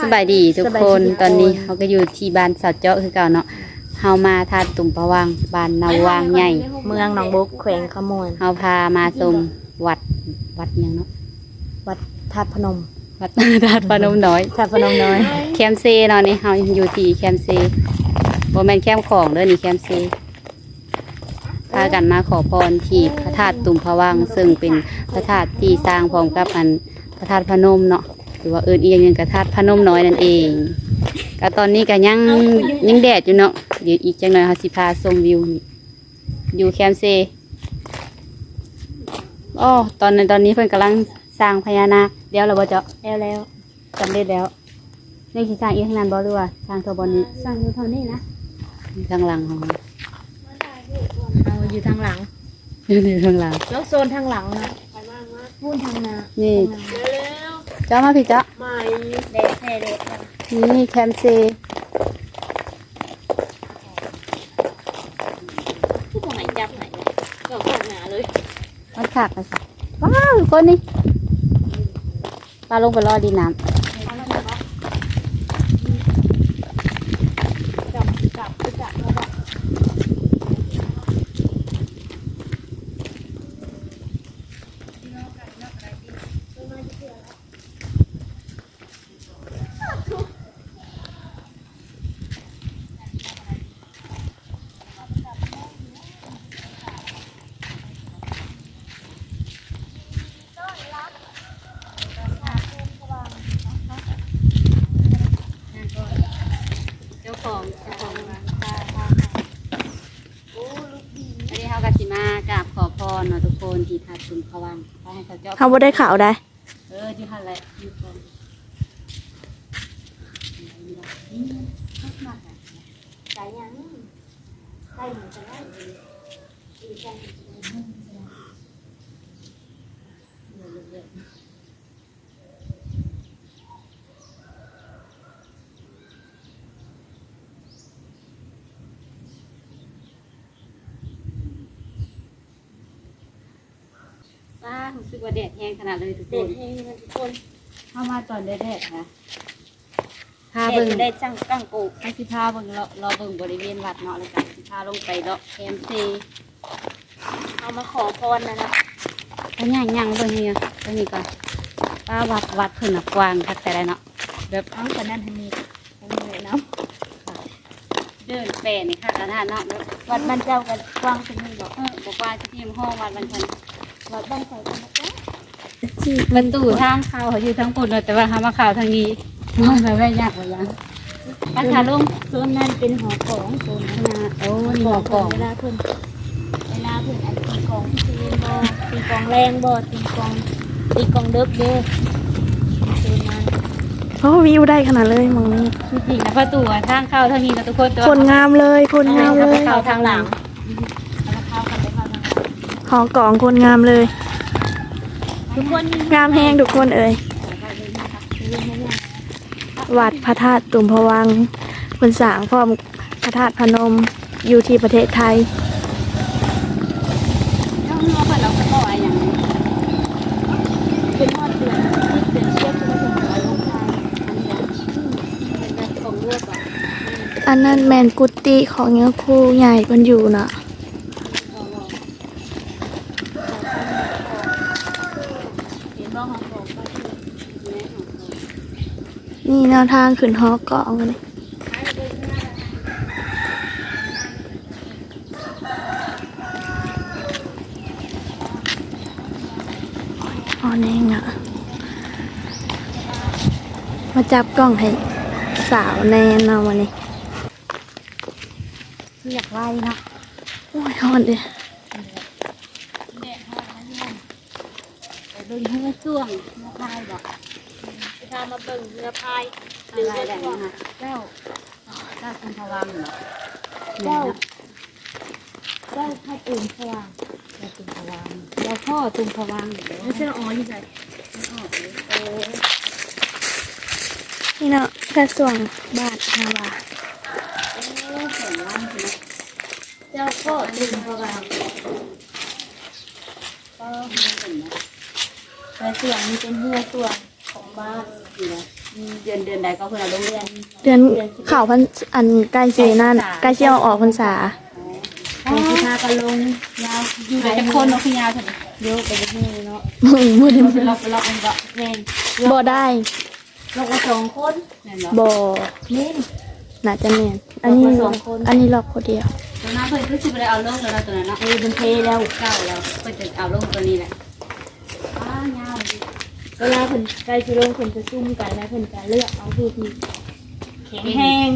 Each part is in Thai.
สบายดีทุกสบายคดีนทุกคนตอนนี้เขาก็อยู่ที่บ้านสาวเจาะคือเก่าเนาะเฮามาทานตุ่มประวังบ้านนาวางใหญ่เมืองหนองบุกแขวงขมวนเฮาพามาชมวัดวัดหยังเนาะวัดธาตุพนม วัดธาตุพนมน้อยธาตุพนมน้อยแคมเซเนาะนี่เฮาอยู่ที่แคมเซบ่แม่นแคมของเด้อนี่แคมเซพากันมาขอพรที่พระธาตุตุ่มพระวังซึ่งเป็นพระธาตุที่สร้างพร้อมกับอันพระธาตุพนมเนาะ หรือว่าเอิ้นอีกอย่างหนึงก็ธาตุพนมน้อยนั่นเองก็ตอนนี้ก็ยังยังแดดอยู่เนาะเดี๋ยวอีกจังหน่อยเฮาสิพาชมวิวนี่อยู่แคมเซอ๋อตอนนั้นตอนนี้เพิ่นกำลังสร้างพญานาคเดี๋ยวเราบ่เจาะแล้วแล้วสำเร็จแล้วในที่สร้างอีกข้างนั้นบ่หรือว่าสร้างตัวบนนี้สร้างอยู่เท่านี้นะข้างหลังของเราเอาอยู่ทางหลังอยู่ในข้างหลังแล้วโซนทางหลังนะพูนทางนานี่เจ้ามาพี่เจ้าไม่เดดเดดเดดนี่แคมเซผู้ตรงไหนจับไหนก็ข้างหนาเลยมันขากไปสิว้าวคนนี้ปลาลงไปรอดีน้จับจับจับแล้วก็ำเจ้า ของเจ้าของร้านอันนี้เขากสิมากราบขอพรเนาะทุกคนที่ทัดตุนพวังขอให้เขาเจ้า เขาบ่ได้ข่าวได้ เออที่ทันแหละอยู่ก่อนใจยังใจเหมือนจะได้ รู้สึกว่าแดดแห้งขนาดเลยทุกคเด็ดนให้มันทุกคนเข้ามาตอนแดดๆนะพาเด็เบิ่ดงได้จังกังกูให้สิพาเบิ่งเลาะรอเบิ่งบริเวณวัดเนาะแล้วกันสิพาลงไปเลาะแคมซีเอามาขอพรนะนะก็ย่างย่างเบิ่งนี่ตรงนี้ก่อนป้าวัดวัดเพิ่นน่ะกว้างคักแต่ละเนาะแบบเอาแต่นั่นทางนี้ทางนี้เลยน้เดินแปรนี่ค่ะขนาดเนาะแบบำวัดบ้านเจ้ากันกว้างเป็นนี่บอกเออบอกว่าที่ทีมห้องวัดมันเพิ่นวัดบ้านใส่กันนะ จ๊ะมันตู้ทางเข้าเขาอยู่ทางปุ่นเนาะแต่ว่าหามาเข้าทางนี้มันแบบไม่ยากกว่ายังป้าขาลงโซนนั้นเป็นหอของโซนนั้นนะโอ้นี่บ่อกล่องเวลาเพิ่นเวลาเพิ่นอันตีกองที่เล่นบ่ตีกองแรงบ่ตีกองตีกองเด็กเด้อโซนนั้นเพราะวิวได้ขนาดเลยมองนี้จริงๆนะประตูอะทางเข้าทางนี้นะทุกคนแต่คว่านงามเลยคนงามเลยเข้าทางหลังแล้วเข้ากันไปเข้าทางหลังของกองคนงามเลย ทุกคนงามแหงทุกคนเอ่ยวัดพระธาตุตุ่มพวังคนสร้างพร้อมพระธาตุพนมอยู่ที่ประเทศไทยแล้วเมื่อเปิดเราก็บอกอะไรอย่างนี้เป็นฮอดเดือนที่เดือนเชือกที่เราถึงร้อยลงทางเป็นแบบของรวบอะอันนั้นแมนกุฏิของเงี้ยครูใหญ่มันอยู่น่ะ เห็นบ่ของผมก็คือ นี่แนวทางขึ้นหอกองเลยอ๋อนี่ไงอะมาจับกล้องให้สาวแนนเอาวันนี้คืออยากไล่เนาะโอ้ยฮอนดิแต่ดึงให้มันช่วงมาคลายบอก จะพามาเบิ่งเรือพายอะไรแบบนี้ค่ะเจ้าเจ้าคุณพวังเหรอเจ้าเจ้าพระตื่นสว่างเจ้าคุณพวังเจ้าพ่อตุงพวังเดี๋ยวไม่ใช่อ๋ออยู่ไหนนี่เนาะกระทรวงบาทฮาวาเสียงว่างใช่ไหมเจ้าพ่อตื่นสว่างก็ไม่เป็นนะเรือส่วนนี้เป็นเรือส่วนของ บ้านอยู่นะเดือนเดือนใดก็เพิ่นเอาลงเดือนเดือนข่าวพันอันใกล้สินั่นใกล้สิเอาออกพรรษาเดือนสิพากันลงยาวอยู่ได้จักคนเนาะคือยาวเท่านี้เยอะไปเรื่อยๆเนาะมึงบ่ได้ไปรอบไปรอบมันก็แม่นบ่ได้ลงมาสองคนแม่นบ่บ่แม่นน่าจะแม่นอันนี้เราสองคนอันนี้รอบคนเดียวตอนนั้นเพิ่นคือสิบ่ได้เอาลงแล้วเนาะตัวนั้นเนาะเออเป็นเทแล้วเก้าแล้วเพิ่นจะเอาลงตัวนี้แหละอ้ายาวดิ เวลาเพิ่นใกล้สิลงเพิ่นจะซุ่มกันแล้วเพิ่นจะเลือกเอาผู้ที่แข็งแรง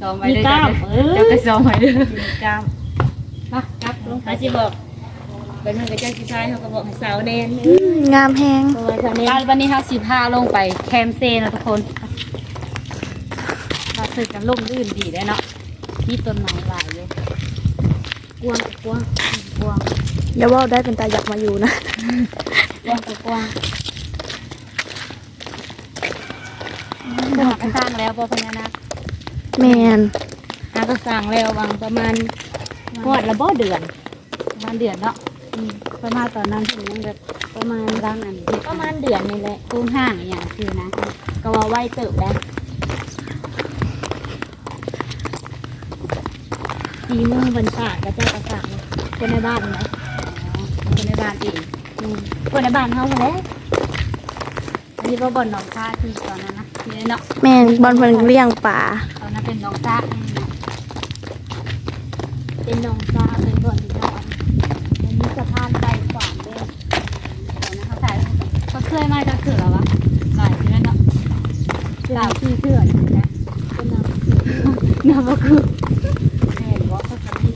ซ้อมไว้มีเด้อกล้ามเออเดี๋ยวไปซ้อมไว้เด้อมีกล้ามมาครับลงอาสิบอกเป็นมันก็เจ้าสิชายเขาก็บอกให้สาวแดนอืมงามแฮง เพราะว่าสาวแดนการวันนี้เฮาสิพาลงไปแคมเซนะทุกคนเราสึกกันล่มลื่นดีได้เนาะมีต้นไม้หลายเลยกว้างกว้างกว้างอย่าเว่าได้เป็นตาอยากมาอยู่นะ กว้างกว้าง เดินไปสร้างแล้วบ่พญานาคแมนหาก็สั่งแล้ววางประมาณฮอดละบ่เดือนประมาณเดือนเนาะอืมประมาณตอนนั้นถึงยังแบบประมาณร่างอันประมาณเดือนนี่แหละตุ้มห้างอหย่างคือนะ ก็ว่าไหวเติบแล้วทีมือบันสากก็เจ้ากระสากคนในบ้านนะคนในบ้านเองอืมคนในบ้านเขาแหละอันนี้ก็บ่อนหนองท่าที่ตอนนั้น นะนี่เนาะแมนบอลเพิ่นเลี้ยงป่าตอนนั้นเป็นหนองท่าอืมเนาะเป็นหนองซาเป็นบ่อนที่นอนมันมีสะพานไปขวางด้วยตอนนั้นเขาใส่เขาเคยมาจะเถื่อวะหลายทีแล้วเนาะคือที่เถื่อนนะเป็นน้ำเนาะบ่คือแม่นบ่เขาทำนี่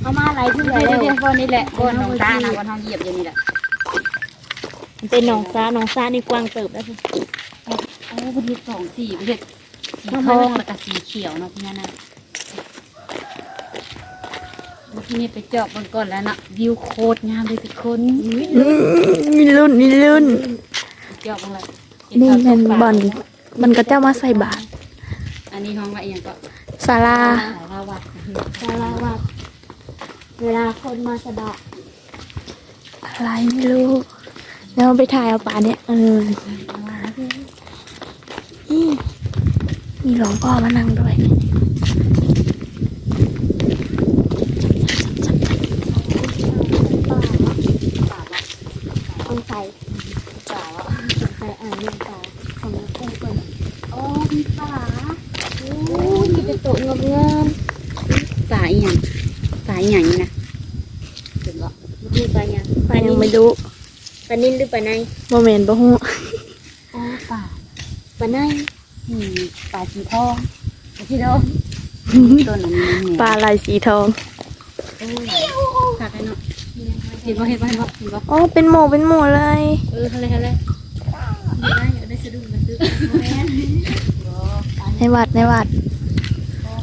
เอามาอะไรที่เดี๋ไหนยวแล้เดี๋ยววเดี๋ยวบนนี้แหละบนหนองท่านะบนห้องเหยียบอยู่นี่แหละมันเป็นหนองซาหนองซานี่กว้างเติบแล้ว โอ้ประเทศสองสีประเทศสีทองแล้วก็สีเขียวเนาะพี่นั่นนะที่นี่ไปเจาะบนก่อนแล้วนะวิวโคตรงามเลยทุกคนอืมมีรุ่นมีรุ่นเจาะบนเลยนี่แมันบอลมันก็เจ้ามาใส่บาตรอันนี้ห้องว่าอหย่างก็ศาลาสาราวัดซาลาวัดเวลาคนมาสะเดาะอะไรไม่รู้แล้วไปถ่ายเอาป่าเนี่ยเออนี่ มีหลวงพ่อมานั่งด้วยต้องใส่ป่าวะใส่อ่างเลี้ยงปลาของนักกุ้งเปิดโอ้มีป่าโอ้ยมีแต่โตะงามงามป่าอีหยังป่าอีหยังนี่นะถึงก็ๆมีปลาอย่างปไปลายันิ่งไม่รู้ปลานิ่มหรือปลาในโมเมนต์บ่ฮู้โอ้ป่าปลาใน อืมป่าสีทองพี่โดต้นอันนี้นี่ปลาลายสีทองโอ้ยขาดได้เนาะเห็นบ่เห็นบ่เห็นบ่เห็นบ่อ๋อเป็นหมูเป็นหมูเลย เออทะเลทะเลมีได้อยากได้สะดุ้งมันตึ๊บแม่นบ่ในวัดในวัด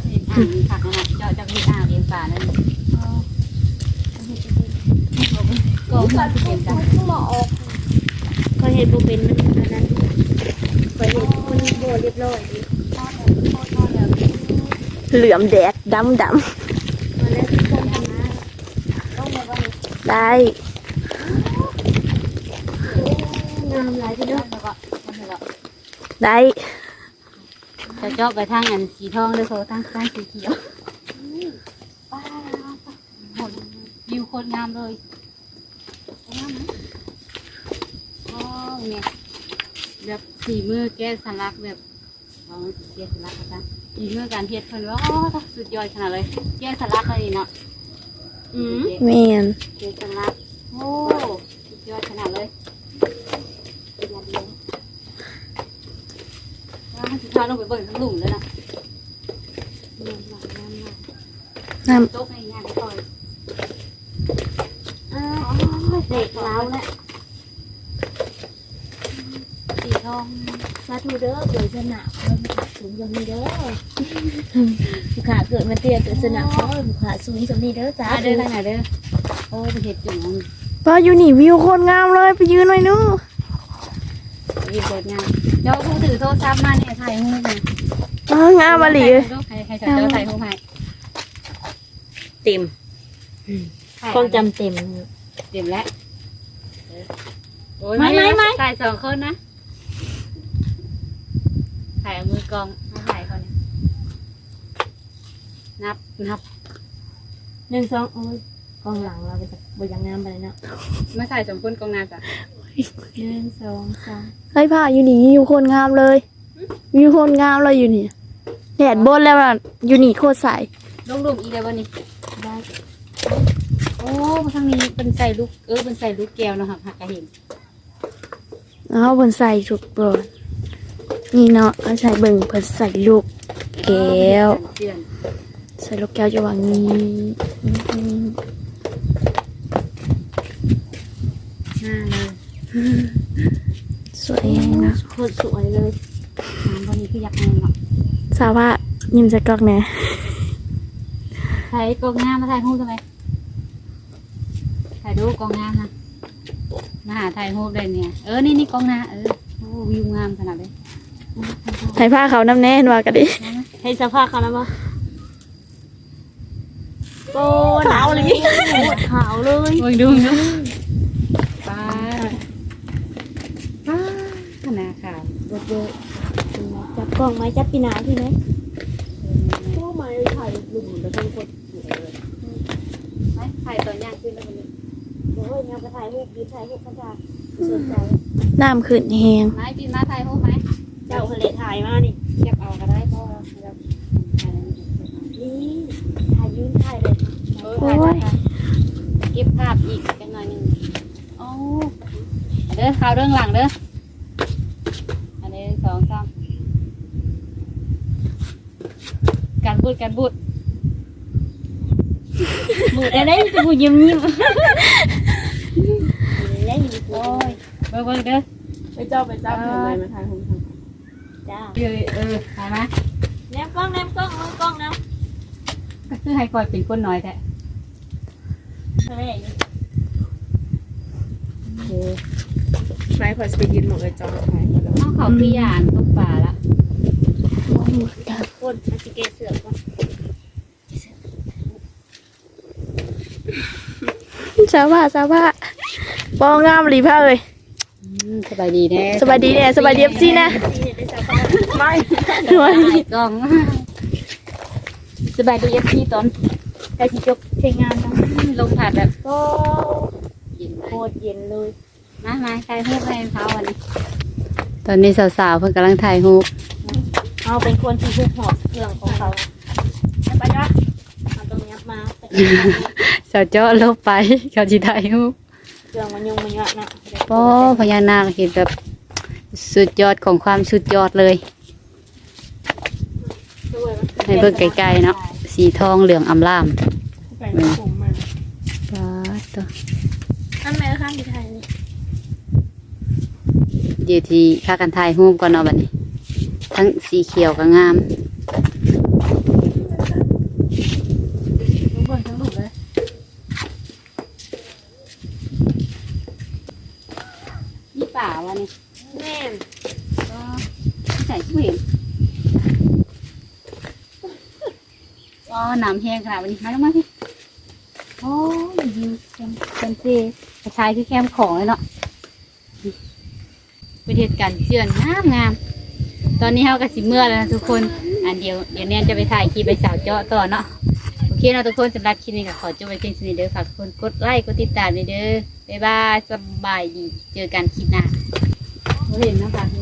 เห็นอ่างผักนั่นน่ะเจาะจากที่อ่างเลี้ยงปลานั่นก็มันเก็บกันเคยเห็นโบเป็นมันอันนั้นเคยเห็นมัน โบเรียบร้อยดีเหลือมแดดดำดมาแล้วที่คนทำนะต้องมาว่าำได้ งามหลายที่เด้อได้จะเจาะไปทางอันสีทองเลยเขาทางทางสีเขียวหมดวิวโคตรงามเลยงามนะอ๋อเนี่ย แบบสีมือแก้สลักแบบเอาแก้สลักกันสีมือการเทียดเพิ่นว่าอ๋อสุดยอดขนาดเลย แก้สลักเลยเนาะอืมแมนเกสลักโอ้สุดยอดขนาดเลยสุดยอดเลยว้าวสุดท้ายลงไปเบิ่งทั้งหลุมเลยนะน้โต๊ะในงานก่อนอ้าวเด็กแล้วแหละ สีท องสาธุเด้อเกิดสนามสูงอย่างนี้เด้อผู้ขาเกิดมาเตี้ยเกิดสนามเด้อผู้ขาสูงสำนี้เด้อจ้าอะเด้อทางไหนเด้อโอ้ไปเห็ดจุ่มมันำป้าอยู่นี่วิวโคตรงามเลยไปยืนหน่อยนึงมีเปิดงานเดี๋ยวผู้ถือโทรศัพท์มาเนี่ยถ่ายรูปนะอ้าวงามมาหลีใครใครจะเจอถ่ายรูปให้เต็มกล้องจำเต็มเตรียมแล้วโอ้ยไม่ไม่ไม่ถ่ายสองคนนะ ถ่ายเอามือกองมาถ่ายเขาเนี่ยนับนับหนึ่งสองโอ้ยกองหลังเราไปจากบยังงามไปเลยเนาะมาถ่ายสมคุณกองนาจ้ะหนึ่งสองสามเฮ้ยผ้าอยู่นี่อยู่คนงามเลยมีคนงามเลยอยู่นี่แดดบนแล้วน่ะอยู่นี่โคตรใสลงลุมอีกแล้ววันนี้ได้โอ้ทางนี้เป็นใส่ลูกเออเป็นใส่ลูกแก้วเนาะหักหักกระเห็นเอาเพิ่นใส่ทุกบอน นี่เนาะเอาใส่เบิ่งเพิ่นใส่ลูกแก้วเจือนใส่ลูกแก้วจะวางนี้อืมหน้าเลยสวยแฮงเนาะโคตรสวยเลยน้ำวันนี้คืออยากเงินเนาะสาวว่ายิ้มจะกอกแหน่ถ่ายกองงามมาถ่ายรูปทำไมถ่ายรูปกองงามนะมาหาถ่ายรูปเลยเนี่ย เออ นี่นี่กองนาเออโอ้วิวงามขนาดเลย ใส่ผ้าเขาวน้ำแน่นว่ากันดิให้สภาพเขาแล้วปะโอ้หนาวเลยขาวเลยมึงดูเนาะป้าป้าขนาดค่ะรถเยอะจับกล้องไหมจับปีนาที่ไหมพวกมาถ่ายหลุมแล้วต้องกดสวยเลยไม่ถ่ายตอนย่างขึ้นแล้วมันเลยโอ้ยงานไปถ่ายรูปดีถ่ายรูปพระจาสนใจน้ำขึ้นแฮงไม้ปีนมาถ่ายรูปไหม เจ้าทะเลถ่ายมานี่เก็บเอาก็ได้เพราะว่าเราถ่ายแล้วมันจะเก็บเอานี่ถ่ายยืนถ่ายเลยเออถ่ายถ่ายถ่ายเก็บภาพอีกกันหน่อยหนึงโอ้เด้อข่าวเรื่องหลังเด้ออันนี้สองสามการบูดการบูดบูดอะไรจะบูดยิ้มยิ้มแล้วอยู่โอ้ยเบิ่งเบิ่งเด้อไปเจ้าไปเจ้าเธอเลยมาทายผมทำ จ้าเออเออถ่ายมาแนมกล้องแนมกล้องมือกล้องนะก็คือให้คอยเป็นคนน้อยแท้ทะเลอยู่โอ้นายคอยสไปยืนหมดเลยจอทายกันแล้วน้องเขาคืออ่านตกป่าละคนมาสิเกเสือกก่อนสาวว่าสาวว่าปองงามหรือผ้าเอ้ยอืมสบายดีแน่สบายดีแน่สบายดีเอฟซีนะที่ ได้สภาพไม่ด้วยถ่ายกล้องสบายดีเอฟซีตอนใกล้ที่จบเพลงงานแล้วลงถ่ายแบบก็เย็นโคตรเย็นเลยมามาถ่ายรูปให้เขาวันนี้ตอนนี้สาวๆเพิ่งกำลังถ่ายรูปเอาเป็นคนที่ทุกหอบเครื่องของเขาไปจ้ะเอาตรงนี้มาเป็นสาวเจาะลบไปเขาที่ถ่ายรูปเครื่องมันยงมันเยอะนะโอ้พญานาคเห็นแบบสุดยอดของความสุดยอดเลย ให้เบิ่งไกลๆเนาะสีทองเหลืองอำล่ามไปผมมาป้าดตัวอันแม่ข้างที่ไทยนี่เดี๋ยวที่พากันถ่ายรูปก่อนเนาะบัดนี้ ทั้งสีเขียวก็งามทั้งบนทั้งลูกเลยนี่ป่าวะนี่ แม่ ก็ใส่ผู้เห็น อ๋อน้ำแห้งขนาดวันนี้มาลงมาพี่โอ้ยยิวแคมแคมเซ่กระชายคือแคมของเลยเนาะประเทศกันเชื่อนงามงามตอนนี้เราก็สิเมื่อแล้วนะทุกคนอันเดียวเดี๋ยวแนนจะไปถ่ายคลิปไปสาวเจาะต่อเนาะโอเคเนาะทุกคนสำหรับคลิปนี้ก็ขอจบไว้เพียงเท่านี้เด้อฝากทุกคนกดไลค์กดติดตามเด้อบ๊ายบายสบายดีเจอกันคลิปหน้าเห็นนะค่ะ